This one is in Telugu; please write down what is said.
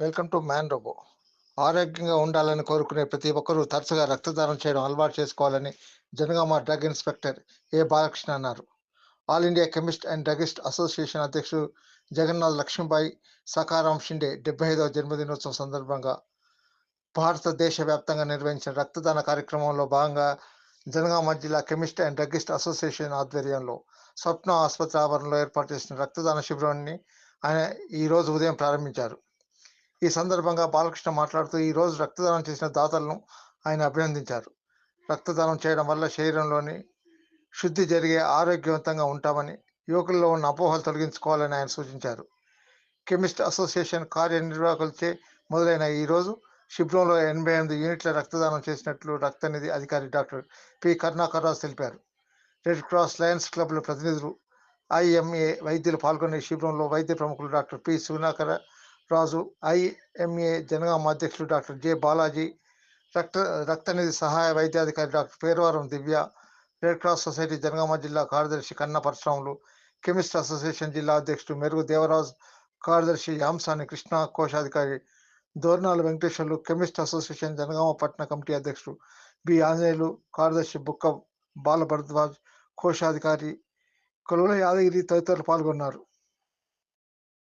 వెల్కమ్ టు మ్యాన్ రోబో ఆరోగ్యంగా ఉండాలని కోరుకునే ప్రతి ఒక్కరూ తరచుగా రక్తదానం చేయడం అలవాటు చేసుకోవాలని Janagama drug inspector A Balakrishna అన్నారు. All India chemist and druggist association అధ్యక్షుడు జగన్నాథ్ లక్ష్మీబాయి సకారాం షిండే డెబ్బై ఐదవ జన్మదినోత్సవం సందర్భంగా భారతదేశ వ్యాప్తంగా నిర్వహించిన రక్తదాన కార్యక్రమంలో భాగంగా జనగామ జిల్లా కెమిస్ట్ అండ్ డ్రగిస్ట్ అసోసియేషన్ ఆధ్వర్యంలో స్వప్న ఆసుపత్రి ఆవరణలో ఏర్పాటు చేసిన రక్తదాన శిబిరాన్ని ఆయన ఈరోజు ఉదయం ప్రారంభించారు. ఈ సందర్భంగా బాలకృష్ణ మాట్లాడుతూ ఈ రోజు రక్తదానం చేసిన దాతలను ఆయన అభినందించారు. రక్తదానం చేయడం వల్ల శరీరంలోని శుద్ధి జరిగే ఆరోగ్యవంతంగా ఉంటామని యువకుల్లో ఉన్న అపోహలు తొలగించుకోవాలని ఆయన సూచించారు. కెమిస్ట్ అసోసియేషన్ కార్యనిర్వాహకులచే మొదలైన ఈరోజు శిబిరంలో ఎనభై ఎనిమిది యూనిట్ల రక్తదానం చేసినట్లు రక్తనిధి అధికారి డాక్టర్ పి. కరుణాకర్రావు తెలిపారు. రెడ్ క్రాస్ లయన్స్ క్లబ్ల ప్రతినిధులు ఐఎంఏ వైద్యులు పాల్గొనే శిబిరంలో వైద్య ప్రముఖులు doctor P. Sunakar Raju IMA Janagama అధ్యక్షులు డాక్టర్ జె బాలాజీ రక్త రక్తనిధి సహాయ వైద్యాధికారి doctor Peravaram Divya Red Cross Society Janagama జిల్లా కార్యదర్శి కన్న పరశురాములు కెమిస్ట్ అసోసియేషన్ జిల్లా అధ్యక్షుడు మెరుగు దేవరాజు కార్యదర్శి యాంసాని కృష్ణ కోశాధికారి దోర్నాల వెంకటేశ్వర్లు కెమిస్ట్ అసోసియేషన్ జనగామ పట్టణ కమిటీ అధ్యక్షుడు బి ఆంజనేయులు కార్యదర్శి బుక్క బాలభరద్వాజ్ కోశాధికారి కొలువుల యాదగిరి తదితరులు పాల్గొన్నారు.